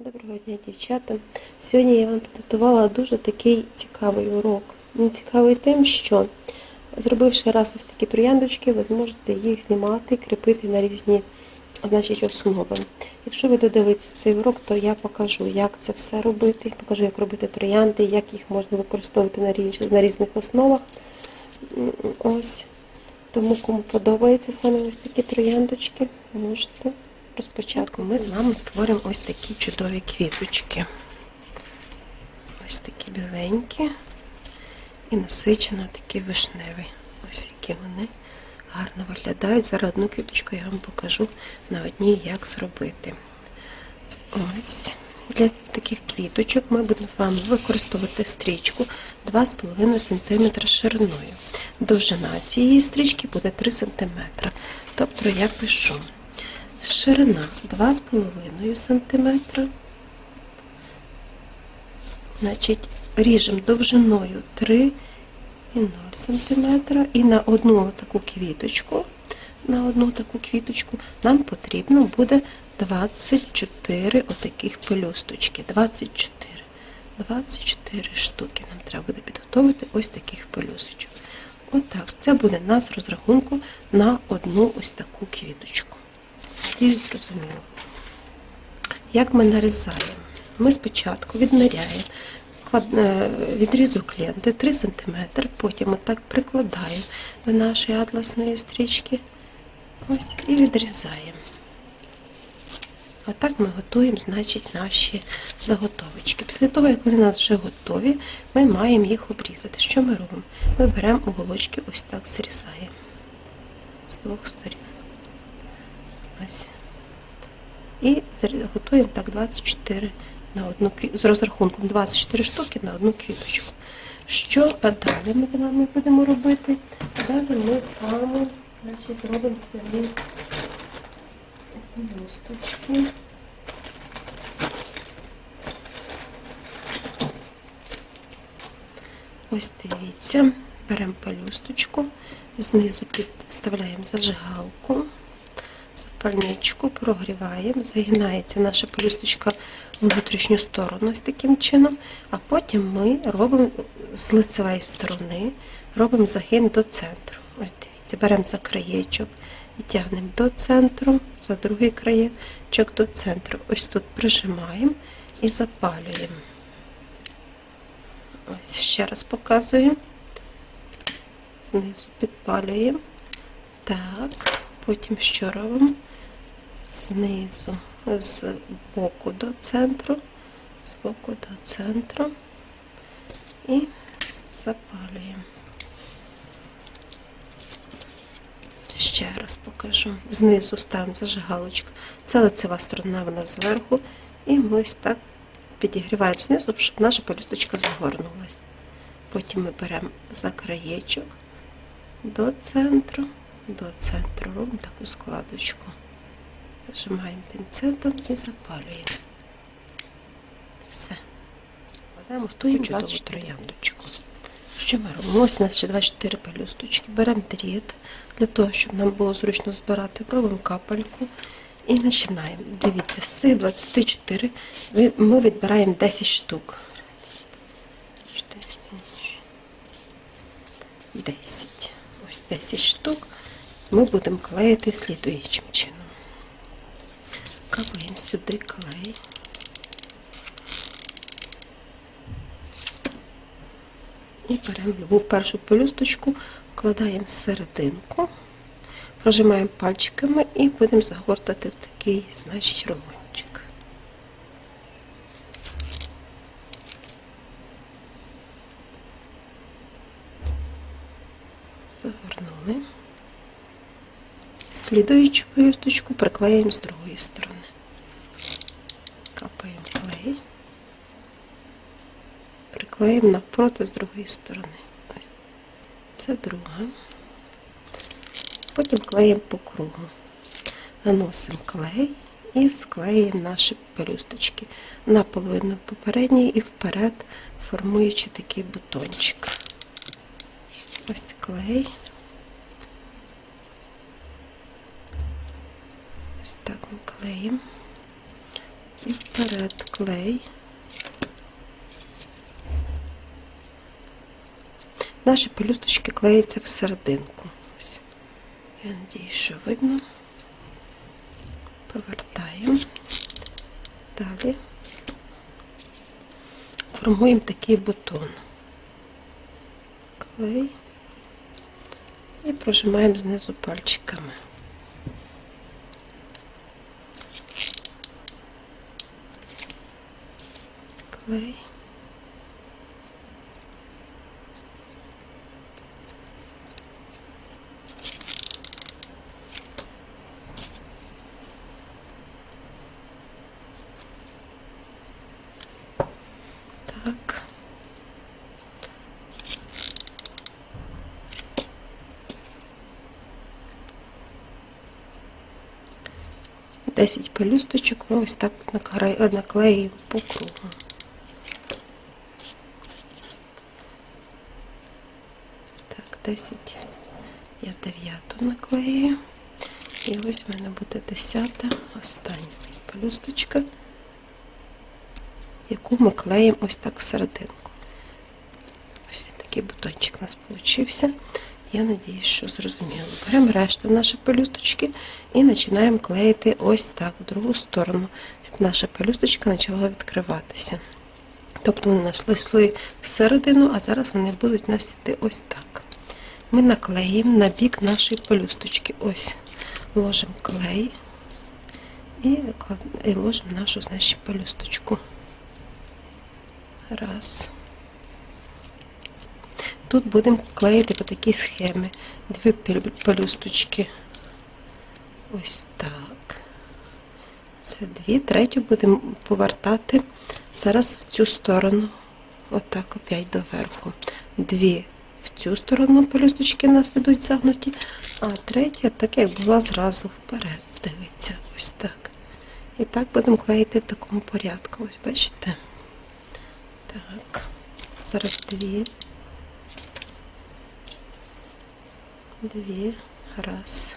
Доброго дня, дівчата. Сьогодні я вам підготувала дуже такий цікавий урок. Він цікавий тим, що зробивши раз ось такі трояндочки, ви зможете їх знімати, кріпити на різні значить, основи. Якщо ви додивитеся цей урок, то я покажу, як це все робити, покажу, як робити троянди, як їх можна використовувати на, різ- на різних основах. Ось. Тому кому подобаються саме ось такі трояндочки, можете розпочатку. Ми з вами створимо ось такі чудові квіточки. Ось такі біленькі і насичено такі вишневі. Ось які вони гарно виглядають. Зараз одну квіточку я вам покажу на одній, як зробити. Ось. Для таких квіточок ми будемо з вами використовувати стрічку 2,5 см шириною. Довжина цієї стрічки буде 3 см. Тобто я пишу ширина 2,5 см. Значить, ріжемо довжиною 3,0 см. І на одну таку квіточку, на одну таку квіточку нам потрібно буде 24 отаких пелюсточки. 24. 24 штуки нам треба буде підготувати ось таких пелюсточок. Отак. Це буде нас розрахунку на одну ось таку квіточку. Надіюсь, зрозуміло. Як ми нарізаємо? Ми спочатку відміряємо е, відрізок ленти 3 см, потім отак прикладаємо до нашої атласної стрічки ось, і відрізаємо. Отак ми готуємо, значить, наші заготовочки. Після того, як вони у нас вже готові, ми маємо їх обрізати. Що ми робимо? Ми беремо уголочки, ось так зрізаємо з двох сторін. Ось. І готуємо так 24 на одну з розрахунком 24 штуки на одну квіточку. Що далі ми з вами будемо робити? Далі ми з вами значить, зробимо самі листочки. Ось дивіться, беремо пелюсточку, знизу підставляємо зажигалку, запальничку, прогріваємо, загинається наша пелюсточка в внутрішню сторону ось таким чином, а потім ми робимо з лицевої сторони, робимо загин до центру. Ось дивіться, беремо за краєчок і тягнемо до центру, за другий краєчок до центру. Ось тут прижимаємо і запалюємо. Ось ще раз показую. Знизу підпалюємо. Так, потім що робимо? Знизу, з боку до центру, з боку до центру і запалюємо. Ще раз покажу. Знизу ставимо зажигалочку. Це лицева сторона, вона зверху. І ми ось так підігріваємо знизу, щоб наша пелюсточка загорнулась. Потім ми беремо за краєчок до центру, до центру, робимо таку складочку. Зажимаємо пінцетом і запалюємо. Все. Складаємо стоїмо 24 трояндочку. Що ми робимо? Ось у нас ще 24 пелюсточки. Беремо дріт для того, щоб нам було зручно збирати. Робимо капельку і починаємо. Дивіться, з цих 24 ми відбираємо 10 штук. 10. Ось 10 штук ми будемо клеїти слідуючим чином. Капаємо сюди клей. І беремо любу першу пелюсточку, вкладаємо в серединку, прожимаємо пальчиками і будемо загортати в такий, значить, рулончик. Слідуючу пелюсточку приклеїмо з другої сторони. Капаємо клей приклеїмо навпроти з другої сторони. Ось. Це друга. Потім клеїмо по кругу. Наносимо клей і склеїмо наші пелюсточки наполовину попередньої і вперед, формуючи такий бутончик. Ось клей. Ось так ми клеїмо. І вперед клей. Наші пелюсточки клеяться всерединку. Ось. Я надію, що видно. Повертаємо. Далі формуємо такий бутон. Клей і прожимаємо знизу пальчиками. Клей. Так. Десять пелюсточок ми ось так наклеїмо по кругу. Так, 10 я дев'яту наклею. І ось в мене буде десята, остання пелюсточка, яку ми клеїмо ось так всерединку. Ось такий бутончик у нас получився. Я надіюсь, що зрозуміло. Беремо решту наші пелюсточки і починаємо клеїти ось так в другу сторону, щоб наша пелюсточка почала відкриватися. Тобто вони несли всередину, а зараз вони будуть нас іти ось так. Ми наклеїмо на бік нашої пелюсточки. Ось ложимо клей і, і ложимо нашу значить, пелюсточку. Раз. Тут будемо клеїти по такій схемі. Дві пелю- пелюсточки. Ось так. Це дві. Третю будемо повертати зараз в цю сторону. Отак опять доверху. Дві в цю сторону пелюсточки нас ідуть загнуті, а третя, так як була зразу вперед. Дивиться, ось так. І так будемо клеїти в такому порядку. Ось бачите? Так. Зараз дві. Дві. Раз.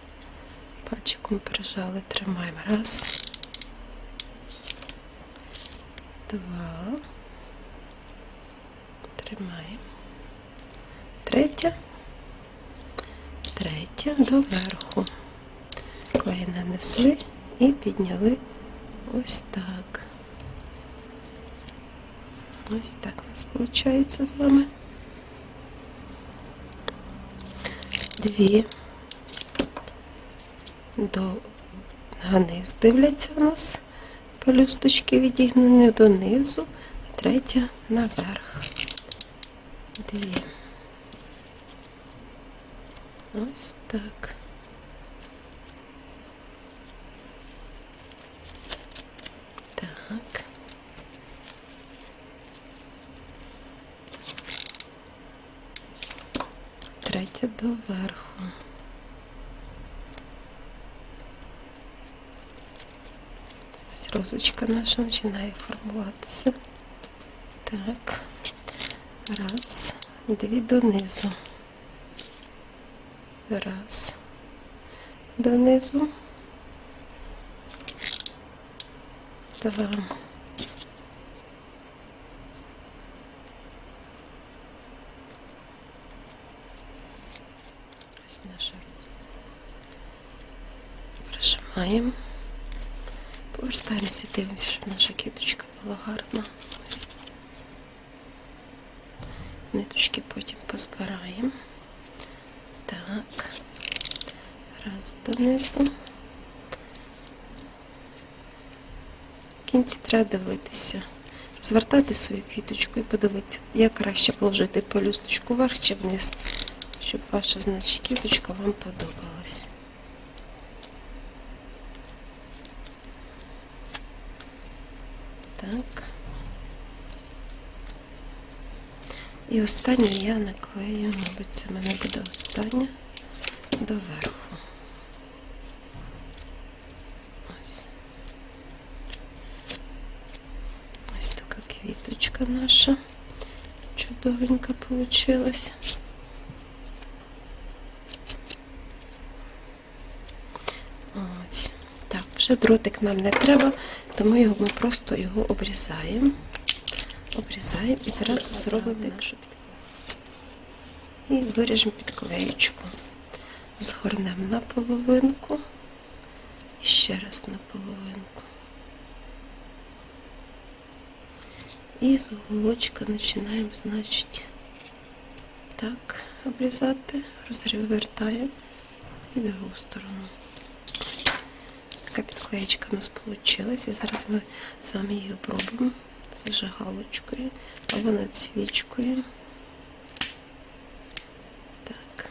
Пальчиком прижали, тримаємо. Раз. Два. Тримаємо. Третя. Третя доверху. Клей нанесли і підняли ось так. Ось так у нас виходить з вами. Дві до наниз дивляться у нас. Пелюсточки відігнані донизу, третя наверх. Дві. Ось так. Так. Третя доверху. Ось розочка наша починає формуватися. Так. Раз, дві донизу. Раз. Донизу. Два. Ось наша Прижимаємо. Повертаємося, дивимося, щоб наша кіточка була гарна. Ниточки потім позбираємо. Так. Раз донизу. Кінці треба дивитися. звертати свою квіточку і подивитися, як краще положити пелюсточку вверх чи вниз, щоб ваша значить, квіточка вам подобалась. Так. І останню я наклею, мабуть, це в мене буде остання доверху. Ось. Ось така квіточка наша. Чудовенька получилась. Ось. Так, Вже дротик нам не треба, тому його ми просто його обрізаємо. Обрізаємо і зразу зробимо і виріжемо підклеєчку. Згорнемо на половинку і ще раз на половинку. І з уголочка починаємо, значить, так, обрізати, розвертаємо і другу сторону. Така підклеєчка у нас вийшла. І зараз ми з вами її обробимо зажигалочкою або над свічкою. Так.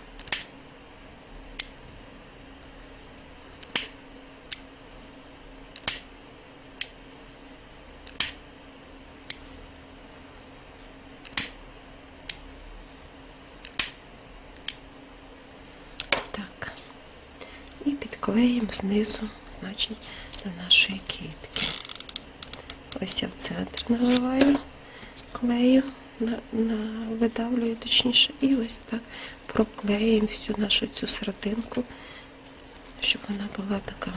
Так. І підклеїмо знизу, значить, до нашої квітки. Ось я в центр наливаю клею, на, на, видавлюю точніше, і ось так проклеюємо всю нашу цю серединку, щоб вона була така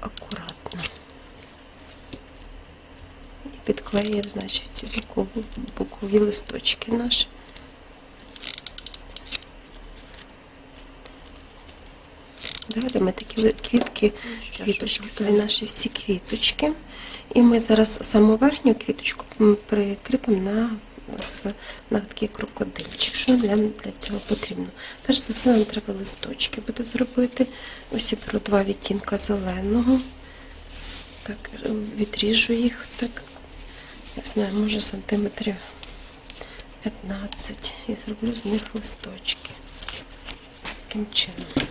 акуратна. І підклеюємо, значить, ці бокові листочки наші. Далі ми такі квітки, квіточки, свої наші всі квіточки. І ми зараз саму верхню квіточку прикріпимо на, на такий крокодильчик. Що нам для цього потрібно? Перш за все, нам треба листочки буде зробити. Ось я беру два відтінка зеленого. Так, відріжу їх так, я знаю, може сантиметрів 15 і зроблю з них листочки. Таким чином.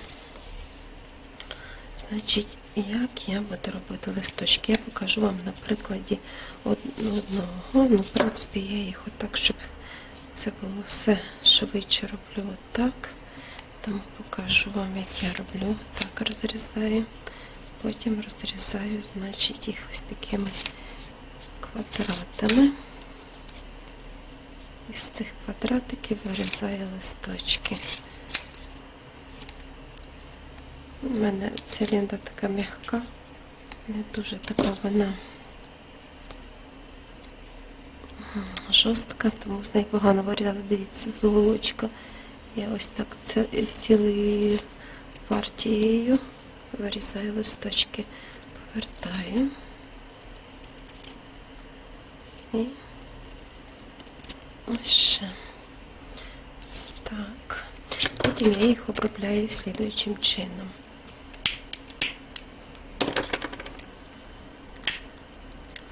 Значить, як я буду робити листочки? Я покажу вам на прикладі одного. Ну, в принципі, я їх отак, щоб це було все швидше роблю отак. Тому покажу вам, як я роблю. Так розрізаю. Потім розрізаю, значить, їх ось такими квадратами. Із цих квадратиків вирізаю листочки. У мене циліндра така м'яка, не дуже така вона жорстка, тому з неї погано вирізати. Дивіться, з. Я ось так цілою партією вирізаю листочки, повертаю. І ще. Так. Потім я їх обробляю слідуючим чином.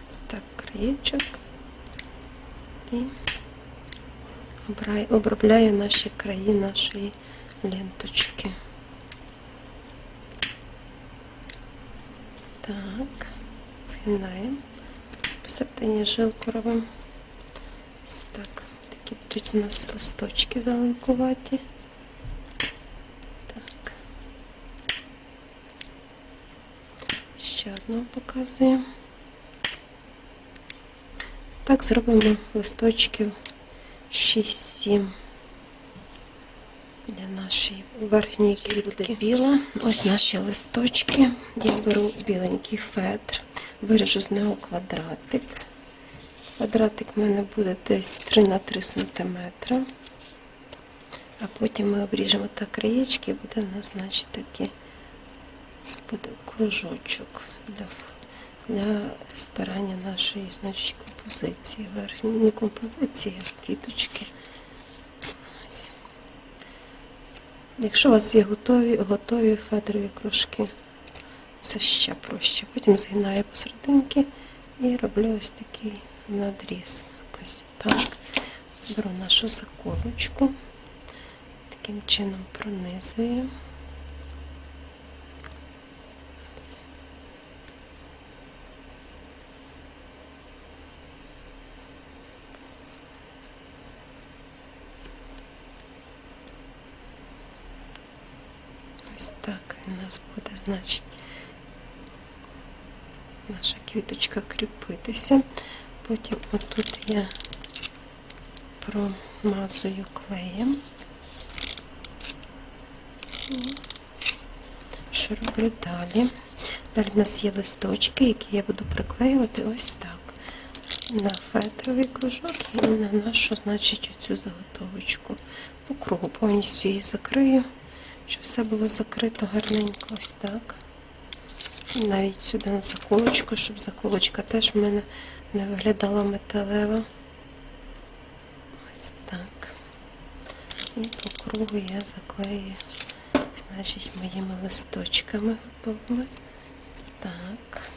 Ось так, краєчок. І обробляю наші краї нашої ленточки. Так, згинаємо. Посередині жилку робимо. Так. Такі будуть у нас листочки зеленкуваті. Так. Ще одного показую. Так, зробимо листочків 6-7 для нашої верхньої квітки біла. Ось наші листочки. Я беру біленький фетр, виріжу з нього квадратик. Квадратик в мене буде десь 3 на 3 см. А потім ми обріжемо так краєчки і буде у нас, значить, такий буде кружочок для, для збирання нашої значить, композиції. Верхньої не композиції, а квіточки. Якщо у вас є готові, готові фетрові кружки, це ще проще. Потім згинаю посерединки і роблю ось такий надріз. Ось так. Беру нашу заколочку, таким чином пронизую. Ось так у нас буде, значить, наша квіточка кріпитися. Потім отут я промазую клеєм, що роблю далі. Далі в нас є листочки, які я буду приклеювати ось так. На фетровий кружок і на нашу, значить, оцю заготовочку. По кругу повністю її закрию, щоб все було закрито гарненько, ось так. Навіть сюди на заколочку, щоб заколочка теж в мене не виглядала металева. Ось так. І по кругу я заклею, значить, моїми листочками готовими. Так.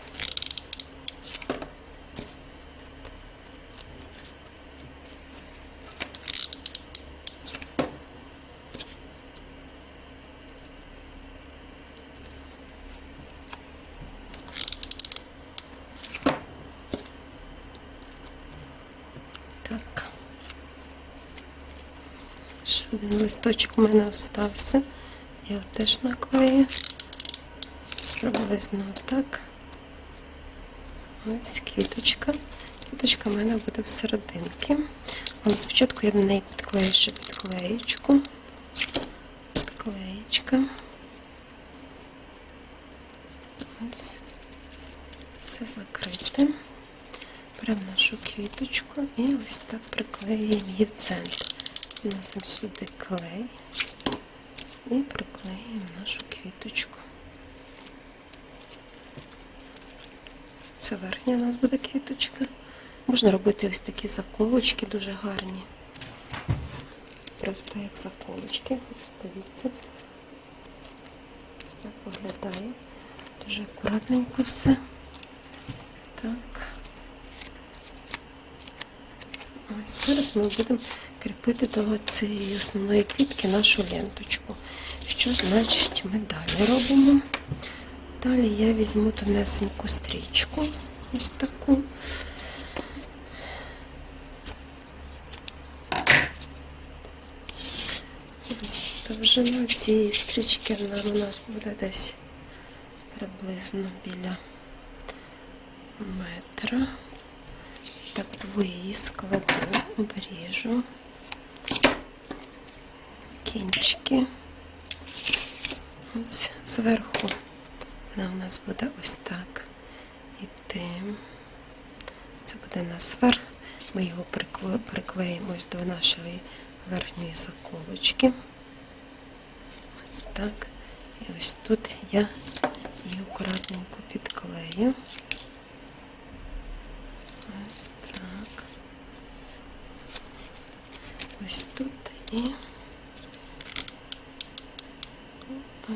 Ще один листочок у мене остався. Я його теж наклею. Приблизно так. Ось квіточка. Квіточка в мене буде всерединки. Але спочатку я до неї підклею ще підклеєчку. Підклеєчка. Ось. Все закрите. Беремо нашу квіточку і ось так приклеюємо її в центр. Носимо сюди клей і приклеюємо нашу квіточку. Це верхня у нас буде квіточка. Можна робити ось такі заколочки дуже гарні. Просто як заколочки. Дивіться. Так виглядає. Дуже акуратненько все. Так. Ось зараз ми будемо кріпити до цієї основної квітки нашу ленточку. Що значить ми далі робимо? Далі я візьму тонесеньку стрічку, ось таку. Ось довжина цієї стрічки вона у нас буде десь приблизно біля метра. Так, двоє її складу, обріжу. Кінчики. Ось зверху вона у нас буде ось так іти. Це буде на зверх. Ми його прикле- приклеїмо до нашої верхньої заколочки. Ось так. І ось тут я її акуратненько підклею. Ось так. Ось тут і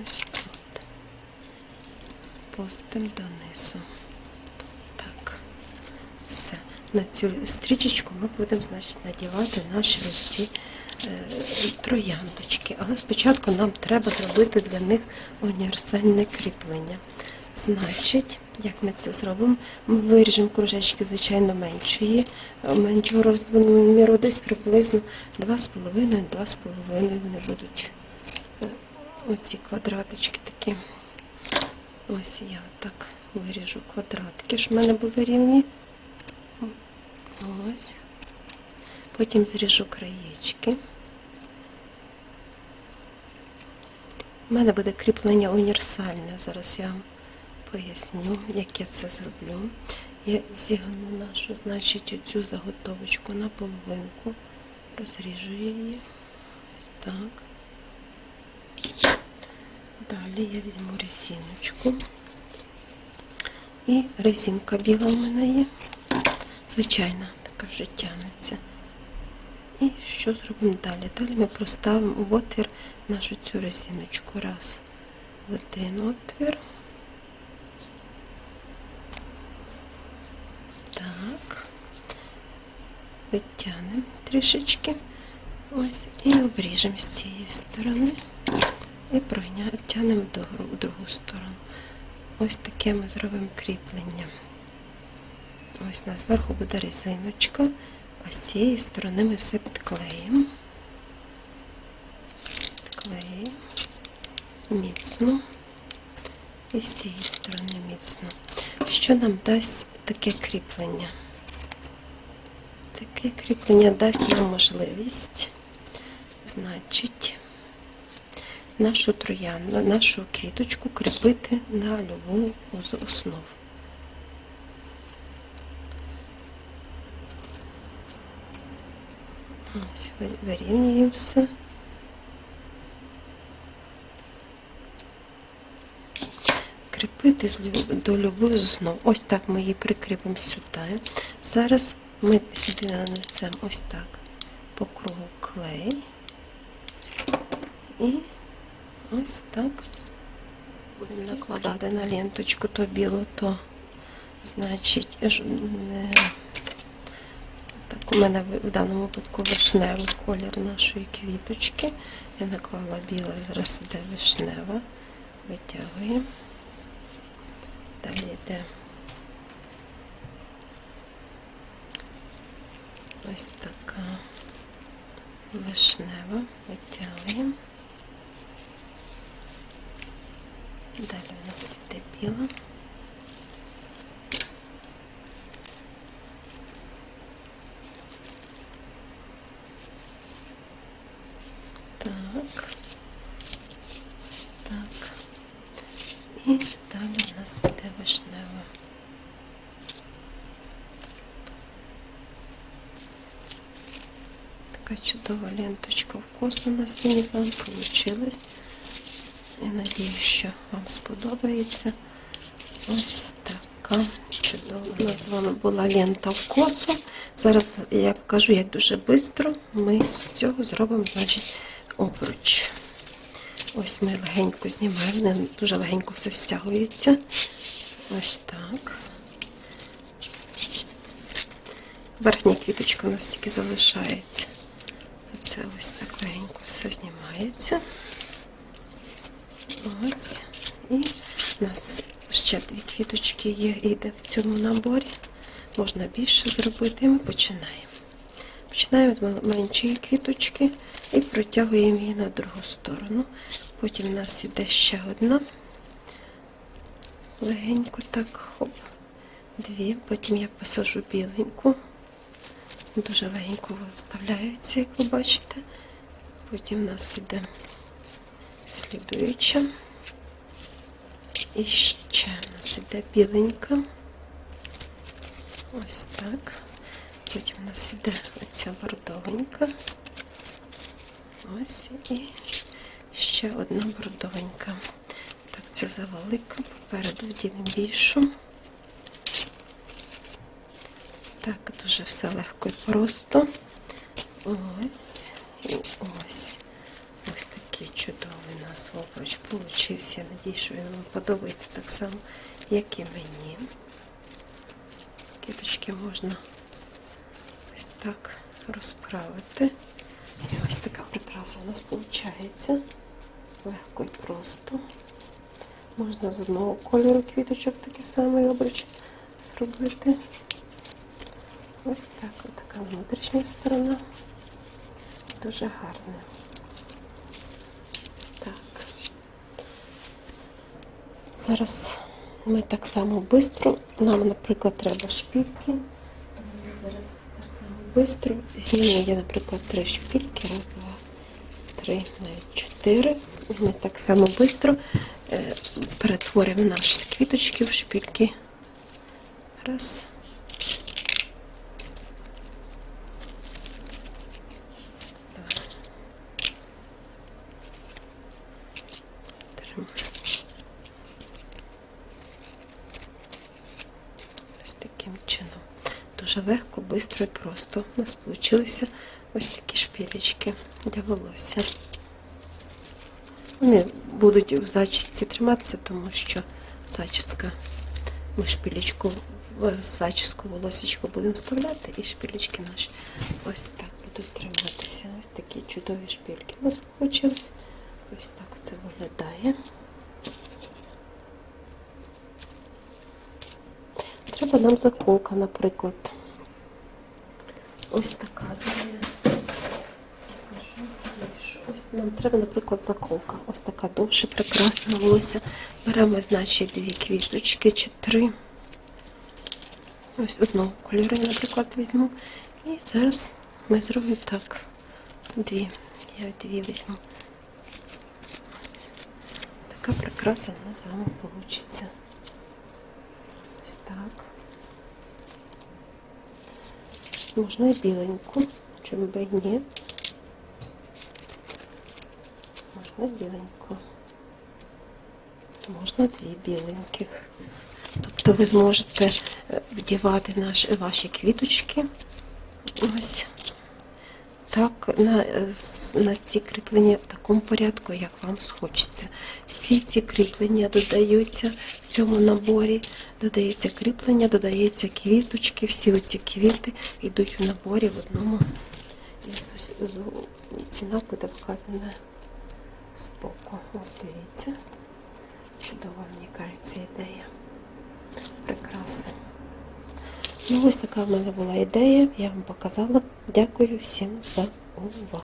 ось тут. Пустимо донизу. Так. Все. На цю стрічечку ми будемо, значить, надівати наші ці е, трояндочки. Але спочатку нам треба зробити для них універсальне кріплення. Значить, як ми це зробимо? Ми виріжемо кружечки, звичайно, меншої, е, меншого розміру, десь приблизно 2,5-2,5 вони будуть е, оці квадратички такі. Ось я так виріжу квадратики, щоб в мене були рівні. Ось. Потім зріжу краєчки. У мене буде кріплення універсальне. Зараз я вам поясню, як я це зроблю. Я зігну нашу, значить, оцю заготовочку на половинку, розріжу її. Ось так. Далі я візьму резиночку. І резинка біла у мене є. Звичайна, така вже тягнеться. І що зробимо далі? Далі ми проставимо в отвір нашу цю резиночку. Раз в один отвір. Так. Витягнемо трішечки. Ось. І обріжемо з цієї сторони. І тягнемо в другу сторону. Ось таке ми зробимо кріплення. Ось на зверху буде резиночка, а з цієї сторони ми все підклеїмо. Підклеїмо міцно. І з цієї сторони міцно. Що нам дасть таке кріплення? Таке кріплення дасть нам можливість, значить, нашу троянду, нашу квіточку кріпити на любу основу. Ось ви- вирівнюємо все. Кріпити до любої з основ. Ось так ми її прикріпимо сюди. Зараз ми сюди нанесемо ось так по кругу клей. І ось так будемо накладати на ленточку то білу, то значить у мене в- даному випадку вишневий колір нашої квіточки. Я наклала біле, зараз іде вишнева. Витягуємо. Далі йде ось така вишнева. Витягуємо. Далі у нас іде біла. Так. Ось так. І далі у нас іде вишнева. Чудова ленточка вкус у нас сьогодні з вами получилась. Я надію, що вам сподобається. Ось така чудова. У нас з вами була лента в косу. Зараз я покажу, як дуже швидко ми з цього зробимо, значить, обруч. Ось ми легенько знімаємо, дуже легенько все стягується. Ось так. Верхня квіточка у нас тільки залишається. Це ось так легенько все знімається. Ось. І у нас ще дві квіточки є, йде в цьому наборі. Можна більше зробити. І ми починаємо. Починаємо з меншої квіточки і протягуємо її на другу сторону. Потім у нас іде ще одна. Легенько так, хоп, дві. Потім я посажу біленьку. Дуже легенько вставляються, як ви бачите. Потім у нас іде слідуюча. І ще у нас іде біленька. Ось так. Потім у нас іде оця бордовенька. Ось і ще одна бордовенька. Так, це завелика. Попереду вдінемо більшу. Так, дуже все легко і просто. Ось і ось. Ось такий чудовий у нас обруч получився. Я надію, що він вам подобається так само, як і мені. Кіточки можна ось так розправити. І ось така прикраса у нас виходить. Легко і просто. Можна з одного кольору квіточок такий самий обруч зробити. Ось так, ось така внутрішня сторона. Дуже гарна. Так. Зараз ми так само швидко. Нам, наприклад, треба ми зараз так само швидко знімемо я, наприклад, три шпильки. Раз, два, три, навіть чотири. Ми так само швидко е, перетворимо наші квіточки в шпильки. Раз. Два. Три. Ось таким чином. Дуже легко, просто. У нас вийшли ось такі шпилечки для волосся. Вони будуть в зачісці триматися, тому що зачіска, ми шпилечку в зачіску волосечку будемо вставляти, і шпилечки наші ось так будуть триматися. Ось такі чудові шпильки у нас вийшли. Ось так це виглядає. Треба нам заколка, наприклад. Ось така зараз. Ось нам треба, наприклад, заколка. Ось така довше, прекрасна волосся. Беремо, значить, дві квіточки чи три. Ось одного кольору я, наприклад, візьму. І зараз ми зробимо так. Дві. Я дві візьму. Ось. Така прикраса у нас з вами вийде. Ось так. Можна і біленьку, чому би і ні. Можна біленьку. Можна дві біленьких. Тобто ви зможете е, вдівати наш, ваші квіточки. Ось так на, на ці кріплення в такому порядку, як вам схочеться. Всі ці кріплення додаються в цьому наборі. Додається кріплення, додається квіточки, всі оці квіти йдуть в наборі в одному. З з- ціна буде вказана збоку. Ось дивіться. Чудова, мені кажеться, ідея. Прикраси. Ну, ось така в мене була ідея, я вам показала. Дякую всім за увагу.